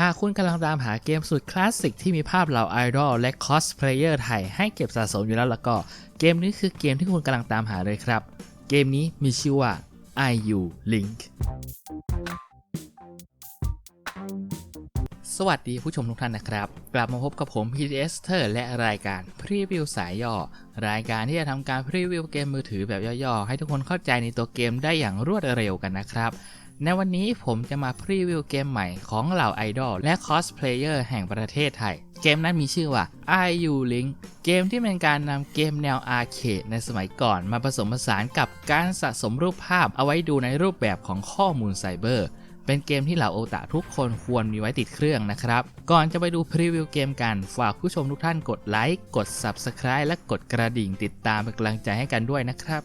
หากคุณกำลังตามหาเกมสุดคลาสสิกที่มีภาพเหล่าไอดอลและคอสเพลเยอร์ไทยให้เก็บสะสมอยู่แล้วแล้วก็ เกมนี้คือเกมที่คุณกำลังตามหาเลยครับ เกมนี้มีชื่อว่า IU Link สวัสดีผู้ชมทุกท่านนะครับ กลับมาพบกับผม PTS เ e r และรายการพรีวิวสายย่อ รายการที่จะทำการพรีวิวเกมมือถือแบบย่อๆ ให้ทุกคนเข้าใจในตัวเกมได้อย่างรวดเร็วกันนะครับ ในวันนี้ผมจะมาพรีวิวเกมใหม่ของเหล่าไอดอลและคอสเพลเยอร์แห่งประเทศไทย เกมนั้นมีชื่อว่า IU Link เกมที่เป็นการนำเกมแนวอาร์เคดในสมัยก่อนมาผสมผสานกับการสะสมรูปภาพเอาไว้ดูในรูปแบบของข้อมูลไซเบอร์ เป็นเกมที่เหล่าโอตาทุกคนควรมีไว้ติดเครื่องนะครับ ก่อนจะไปดูพรีวิวเกมกัน ฝากผู้ชมทุกท่านกดไลค์ กด Subscribe และกดกระดิ่งติดตามเป็นกำลังใจให้กันด้วยนะครับ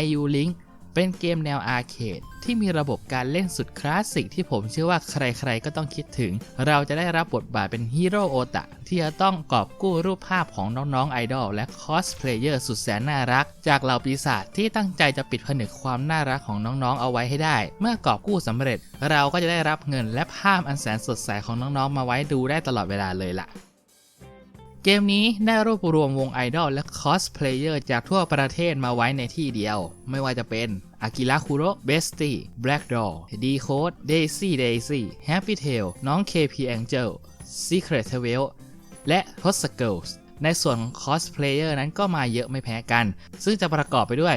IU Link เป็นเกมแนวอาร์เคดที่มีระบบการเล่นสุดคลาสสิกที่ผมเชื่อว่าใครๆก็ต้องคิดถึง เราจะได้รับบทบาทเป็นฮีโร่โอตะที่จะต้องกอบกู้รูปภาพของน้องๆไอดอลและคอสเพลเยอร์สุดแสนน่ารัก จากเหล่าปีศาจที่ตั้งใจจะปิดผนึกความน่ารักของน้องๆเอาไว้ให้ได้ เมื่อกอบกู้สำเร็จ เราก็จะได้รับเงินและภาพอันแสนสดใสของน้องๆมาไว้ดูได้ตลอดเวลาเลยล่ะ เกมนี้ได้รวบรวมวงไอดอลและคอสเพลเยอร์จากทั่วประเทศมาไว้ในที่เดียว ไม่ว่าจะเป็นอากิระคุโระเบสตี้แบล็กดอลดีโคดเดซี่เดซี่แฮปปี้เทลน้อง KP Angel Secret t r a v e l และ h o s t Girls ในส่วนของคอสเพลเยอร์นั้นก็มาเยอะไม่แพ้กัน ซึ่งจะประกอบไปด้วย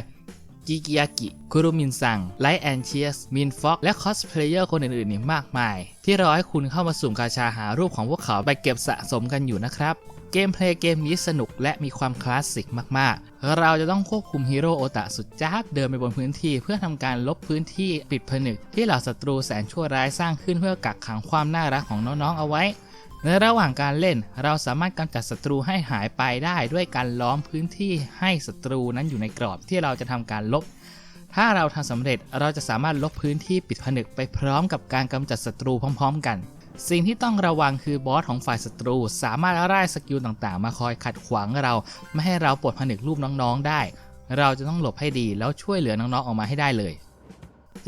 กิกิยากิ คุรุมินซัง ไลท์แอนเชียส มินฟ็อก และคอสเพลเยอร์คนอื่นๆนี่มากมาย ที่รอให้คุณเข้ามาสุ่มกาชาหารูปของพวกเขาไปเก็บสะสมกันอยู่นะครับ เกมเพลย์เกมนี้สนุกและมีความคลาสสิกมากๆ เราจะต้องควบคุมฮีโร่โอตะสุดจ้าบเดินไปบนพื้นที่เพื่อทำการลบพื้นที่ปิดผนึกที่เหล่าศัตรูแสนชั่วร้ายสร้างขึ้นเพื่อกักขังความน่ารักของน้องๆเอาไว้ ในระหว่างการเล่นเราสามารถกำจัดศัตรูให้หายไปได้ด้วยการล้อมพื้นที่ให้ศัตรูนั้นอยู่ในกรอบที่เราจะทำการลบ ถ้าเราทำสำเร็จเราจะสามารถลบพื้นที่ปิดผนึกไปพร้อมกับการกำจัดศัตรูพร้อม ๆ กัน สิ่งที่ต้องระวังคือบอสของฝ่ายศัตรู สามารถร่ายสกิลต่างๆ มาคอยขัดขวางเรา ไม่ให้เราปลดผนึกรูปน้องๆได้ เราจะต้องหลบให้ดีแล้วช่วยเหลือน้องๆออกมาให้ได้เลย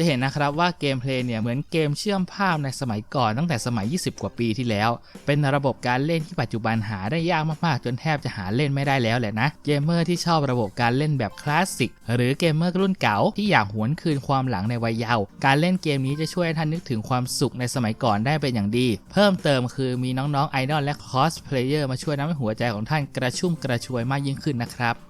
จะเห็นนะครับว่าเกมเพลย์เนี่ยเหมือนเกมเชื่อมภาพในสมัยก่อนตั้งแต่สมัย 20 กว่าปีที่แล้ว เป็นระบบการเล่นที่ปัจจุบันหาได้ยากมากๆ จนแทบจะหาเล่นไม่ได้แล้วแหละนะ เกมเมอร์ที่ชอบระบบการเล่นแบบคลาสสิกหรือเกมเมอร์รุ่นเก่าที่อยากหวนคืนความหลังในวัยเยาว์การเล่นเกมนี้จะช่วยให้ท่านนึกถึงความสุขในสมัยก่อนได้เป็นอย่างดี เพิ่มเติมคือมีน้องๆไอดอลและคอสเพลเยอร์มาช่วยทำให้หัวใจของท่านกระชุ่มกระชวยมากยิ่งขึ้นนะครับ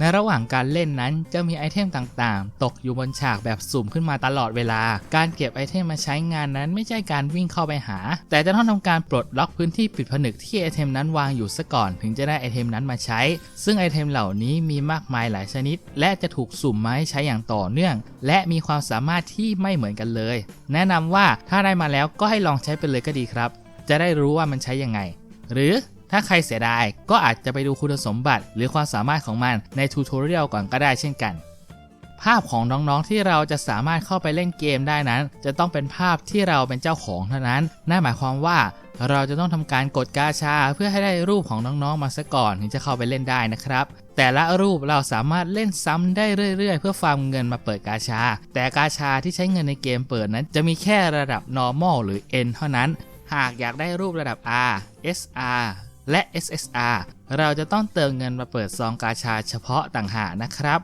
ในระหว่างการเล่นนั้นจะมีไอเทมต่างๆ ตกอยู่บนฉากแบบสุ่มขึ้นมาตลอดเวลา การเก็บไอเทมมาใช้งานนั้นไม่ใช่การวิ่งเข้าไปหา แต่จะต้องทำการปลดล็อกพื้นที่ปิดผนึกที่ไอเทมนั้นวางอยู่ซะก่อน ถึงจะได้ไอเทมนั้นมาใช้ ซึ่งไอเทมเหล่านี้มีมากมายหลายชนิด และจะถูกสุ่มมาให้ใช้อย่างต่อเนื่อง และมีความสามารถที่ไม่เหมือนกันเลย แนะนำว่าถ้าได้มาแล้วก็ให้ลองใช้ไปเลยก็ดีครับ จะได้รู้ว่ามันใช้ยังไง หรือ ถ้าใครเสียดายก็อาจจะไปดูคุณสมบัติ หรือความสามารถของมันในทูทอเรียลก่อนก็ได้เช่นกัน ภาพของน้องๆที่เราจะสามารถเข้าไปเล่นเกมได้นั้น จะต้องเป็นภาพที่เราเป็นเจ้าของเท่านั้นนั่นหมายความว่าเราจะต้องทำการกดกาชาเพื่อให้ได้รูปของน้องๆ มาซะก่อนถึงจะเข้าไปเล่นได้นะครับ แต่ละรูปเราสามารถเล่นซ้ำได้เรื่อยๆ เพื่อฟาร์มเงินมาเปิดกาชา แต่กาชาที่ใช้เงินในเกมเปิดนั้น จะมีแค่ระดับ normal หรือ N เท่านั้น หากอยากได้รูประดับ R SR และ SSR เราจะต้องเติมเงินมาเปิดซองกาชาเฉพาะต่างหากนะครับ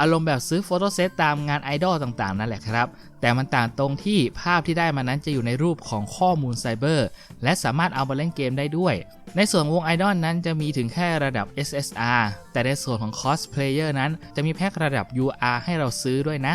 อารมณ์แบบซื้อโฟโต้เซตตามงานไอดอลต่างๆ นั่นแหละครับ แต่มันต่างตรงที่ภาพที่ได้มานั้นจะอยู่ในรูปของข้อมูลไซเบอร์ และสามารถเอามาเล่นเกมได้ด้วย ในส่วนวงไอดอลนั้นจะมีถึงแค่ระดับ SSR แต่ในส่วนของคอสเพลเยอร์นั้นจะมีแพ็คระดับ UR ให้เราซื้อด้วยนะ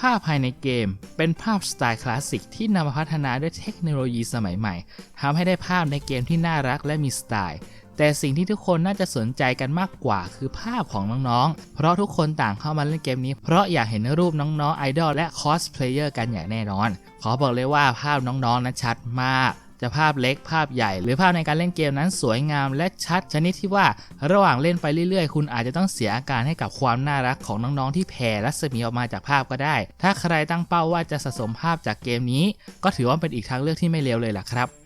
ภาพภายในเกม เป็นภาพสไตล์คลาสสิกที่นำมาพัฒนาด้วยเทคโนโลยีสมัยใหม่ทำให้ได้ภาพในเกมที่น่ารักและมีสไตล์ แต่สิ่งที่ทุกคนน่าจะสนใจกันมากกว่าคือภาพของน้องๆ เพราะทุกคนต่างเข้ามาเล่นเกมนี้ เพราะอยากเห็นรูปน้องๆไอดอลและคอสเพลเยอร์กันอย่างแน่นอน ขอบอกเลยว่าภาพน้องๆนั้นชัดมาก จะภาพเล็กภาพใหญ่ หรือภาพในการเล่นเกมนั้นสวยงามและชัดชนิดที่ว่าระหว่างเล่นไปเรื่อยๆ คุณอาจจะต้องเสียอาการให้กับความน่ารักของน้องๆที่แผ่รัศมีออกมาจากภาพก็ได้ ถ้าใครตั้งเป้าว่าจะสะสมภาพจากเกมนี้ ก็ถือว่าเป็นอีกทางเลือกที่ไม่เลวเลยล่ะครับ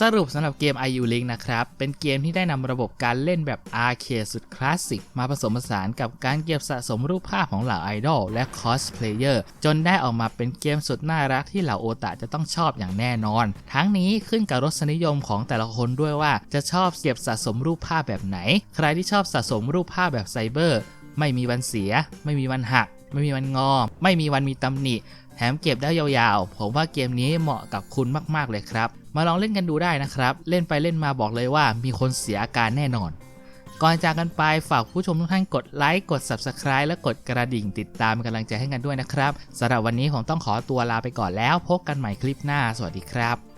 สรุปสำหรับเกม IU Link นะครับ เป็นเกมที่ได้นำระบบการเล่นแบบอาร์เคดสุดคลาสสิก มาผสมผสานกับการเก็บสะสมรูปภาพของเหล่าไอดอลและคอสเพลเยอร์จนได้ออกมาเป็นเกมสุดน่ารักที่เหล่าโอตาจะต้องชอบอย่างแน่นอน ทั้งนี้ขึ้นกับรสนิยมของแต่ละคนด้วยว่าจะชอบเก็บสะสมรูปภาพแบบไหน ใครที่ชอบสะสมรูปภาพแบบไซเบอร์ ไม่มีวันเสีย ไม่มีวันหัก ไม่มีวันงอ ไม่มีวันมีตำหนิ แถมเก็บได้ยาวๆ ผมว่าเกมนี้เหมาะกับคุณมากๆเลยครับ มาลองเล่นกันดูได้นะครับ เล่นไปเล่นมาบอกเลยว่ามีคนเสียอาการแน่นอน ก่อนจากกันไปฝากผู้ชมทุกท่านกดไลค์กด Subscribe และกดกระดิ่งติดตามกำลังใจให้กันด้วยนะครับสำหรับวันนี้ผมต้องขอตัวลาไปก่อนแล้ว พบกันใหม่คลิปหน้า สวัสดีครับ